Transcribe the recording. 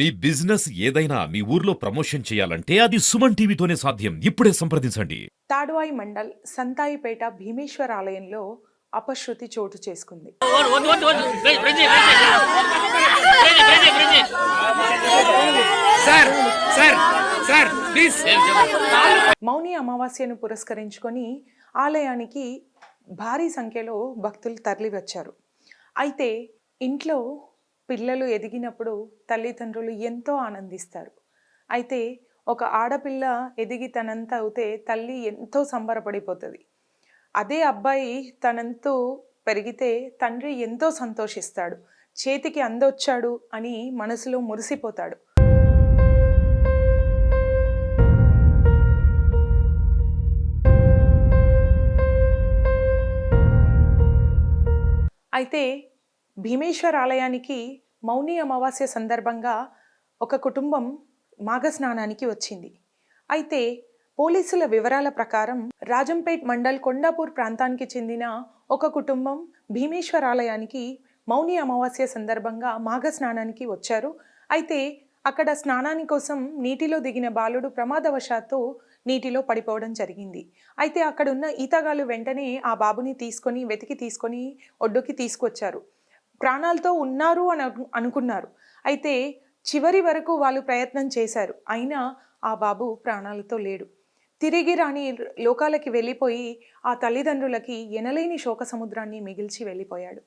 మీ business ఏదైనా మీ ఊర్లో promotion చేయాలంటే అది సుమన్ టీవీతోనే సాధ్యం. ఇప్పుడే సంప్రదించండి. తాడువాయి మండల్ సంతాయిపేట భీమేశ్వర ఆలయంలో అపశృతి చోటు చేసుకుంది. మౌని అమావాస్యను పురస్కరించుకొని ఆలయానికి భారీ సంఖ్యలో భక్తులు తరలివచ్చారు. అయితే ఇంట్లో పిల్లలు ఎదిగినప్పుడు తల్లిదండ్రులు ఎంతో ఆనందిస్తారు. అయితే ఒక ఆడపిల్ల ఎదిగి తనంత అవుతే తల్లి ఎంతో సంబరపడిపోతుంది. అదే అబ్బాయి తనంతు పెరిగితే తండ్రి ఎంతో సంతోషిస్తాడు. చేతికి అందొచ్చాడు అని మనసులో మురిసిపోతాడు. అయితే భీమేశ్వర్ ఆలయానికి మౌని అమావాస్య సందర్భంగా ఒక కుటుంబం మాఘస్నానానికి వచ్చింది. అయితే పోలీసుల వివరాల ప్రకారం రాజంపేట్ మండల్ కొండాపూర్ ప్రాంతానికి చెందిన ఒక కుటుంబం భీమేశ్వర్ ఆలయానికి మౌని అమావాస్య సందర్భంగా మాఘస్నానానికి వచ్చారు. అయితే అక్కడ స్నానాని కోసం నీటిలో దిగిన బాలుడు ప్రమాదవశాత్తు నీటిలో పడిపోవడం జరిగింది. అయితే అక్కడున్న ఈతగాళ్ళు వెంటనే ఆ బాబుని తీసుకొని వెతికి తీసుకొని ఒడ్డుకి తీసుకొచ్చారు. ప్రాణాలతో ఉన్నారు అని అను- అనుకున్నారు. అయితే చివరి వరకు వాళ్ళు ప్రయత్నం చేశారు. అయినా ఆ బాబు ప్రాణాలతో లేడు. తిరిగి రాని లోకాలకి వెళ్ళిపోయి ఆ తల్లిదండ్రులకి ఎనలేని శోక సముద్రాన్ని మిగిల్చి వెళ్ళిపోయాడు.